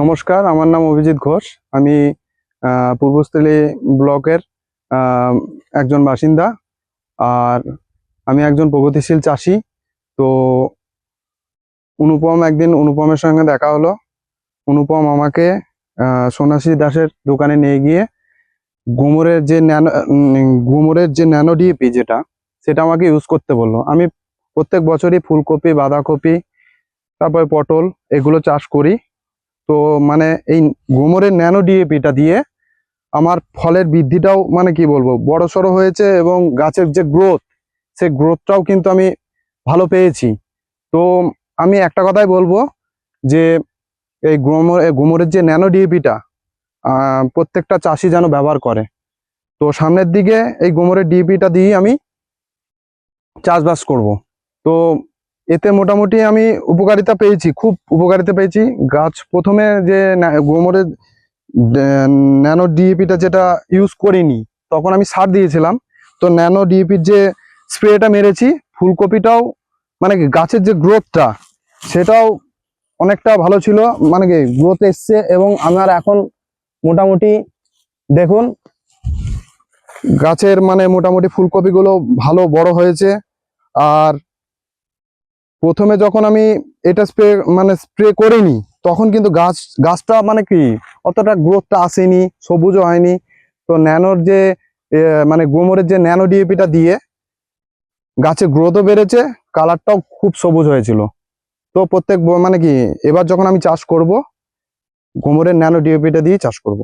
নমস্কার, আমার নাম অভিজিৎ ঘোষ। আমি পূর্বস্থলী ব্লকের একজন বাসিন্দা আর আমি একজন প্রগতিশীল চাষি। তো অনুপম একদিন অনুপমের সঙ্গে দেখা হলো। অনুপম আমাকে সন্ন্যাসী দাসের দোকানে নিয়ে গিয়ে গোমরের যে ন্যানো গোমরের যে ন্যানো ডিএপি যেটা, সেটা আমাকে ইউজ করতে বলল। আমি প্রত্যেক বছরই ফুলকপি, বাঁধাকপি, তারপরে পটল এগুলো চাষ করি। তো মানে এই গোমরের ন্যানো ডিএপিটা দিয়ে আমার ফলের বৃদ্ধিটাও মানে কি বলব, বড় সড়ো হয়েছে এবং গাছের যে গ্রোথ সেই গ্রোথটাও কিন্তু আমি ভালো পেয়েছি। তো আমি একটা কথাই বলব যে এই গোমর গোমরের যে ন্যানো ডিএপিটা প্রত্যেকটা চাষি যেন ব্যবহার করে। তো সামনের দিকে এই গোমরের ডিএপিটা দিয়ে আমি চাষবাস করব। তো এতে মোটামুটি আমি উপকারিতা পেয়েছি, খুব উপকারিতা পেয়েছি। গাছ প্রথমে যে গোমরের ন্যানো ডিএপিটা যেটা ইউজ করিনি, তখন আমি সার দিয়েছিলাম। তো ন্যানো ডিএপির যে স্প্রেটা মেরেছি, ফুলকপিটাও মানে গাছের যে গ্রোথটা সেটাও অনেকটা ভালো ছিল। মানে কি গ্রোথ এসছে এবং আমার এখন মোটামুটি দেখুন, গাছের মানে মোটামুটি ফুলকপিগুলো ভালো বড় হয়েছে। আর প্রথমে যখন আমি এটা স্প্রে মানে স্প্রে করিনি, তখন কিন্তু গাছ, গাছটা মানে কি, অতটা গ্রোথটা আসেনি, সবুজও হয়নি। তো ন্যানোর যে মানে গোমরের যে ন্যানো ডিএপিটা দিয়ে গাছের গ্রোথও বেড়েছে কালারটাও খুব সবুজ হয়েছিল। তো প্রত্যেক মানে কি, এবার যখন আমি চাষ করব, গোমরের ন্যানো ডিএপিটা দিয়ে চাষ করব।